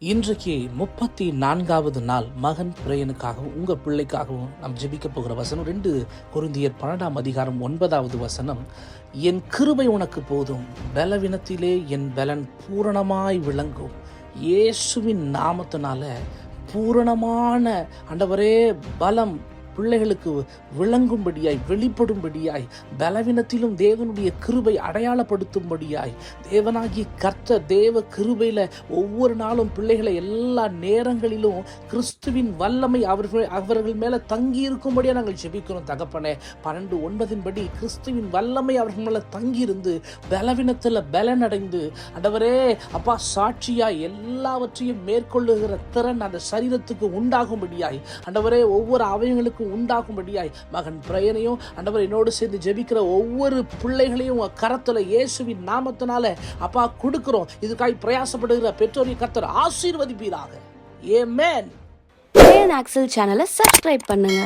இன்றைக்கு முப்பத்தி நான்காவது நாள் மகன் பிரயனுக்காகவும் உங்க பிள்ளைக்காகவும் நாம் ஜெபிக்க போகிற வசனம் ரெண்டு குருந்தியர் பன்னெண்டாம் அதிகாரம் ஒன்பதாவது வசனம். என் கிருபை உனக்கு போதும் பலவினத்திலே என் பலன் பூரணமாய் விளங்கும். இயேசுவின் நாமத்தினால பூரணமான அண்டவரே பலம் பிள்ளைகளுக்கு விளங்கும்படியாய் வெளிப்படும்படியாய் பலவீனத்திலும் தேவனுடைய கிருபை அடையாளப்படுத்தும்படியாய் தேவனாகிய கர்த்த தேவ கிருபையில் ஒவ்வொரு நாளும் பிள்ளைகளை எல்லா நேரங்களிலும் கிறிஸ்துவின் வல்லமை அவர்கள் அவர்கள் மேலே தங்கி இருக்கும்படியாக நாங்கள் ஜெபிக்கிறோம் தகப்பனே. பன்னெண்டு ஒன்பதின்படி கிறிஸ்துவின் வல்லமை அவர்கள் மேலே தங்கியிருந்து பலவீனத்தில் பலனடைந்து அடவரே அப்பா சாட்சியாய் எல்லாவற்றையும் மேற்கொள்ளுகிற திறன் அந்த சரீரத்துக்கு உண்டாகும்படியாய் அண்டவரே ஒவ்வொரு அவயங்களுக்கும் உண்டாகும்படியாய் மகன் பிரயனையும் அண்டவர் என்னோடு சேர்ந்து ஜெபிக்கிற ஒவ்வொரு பிள்ளைகளையும் உங்க கரத்துல இயேசுவின் நாமத்தினால அப்பா கொடுக்கிறோம். இதுக்காய் பிரயாசப்படுகிற பெற்றோரை கத்தர் ஆசீர்வதிப்பீராக. மேன் ஏஎன் ஆக்சல் சேனலை சப்ஸ்கிரைப் பண்ணுங்க.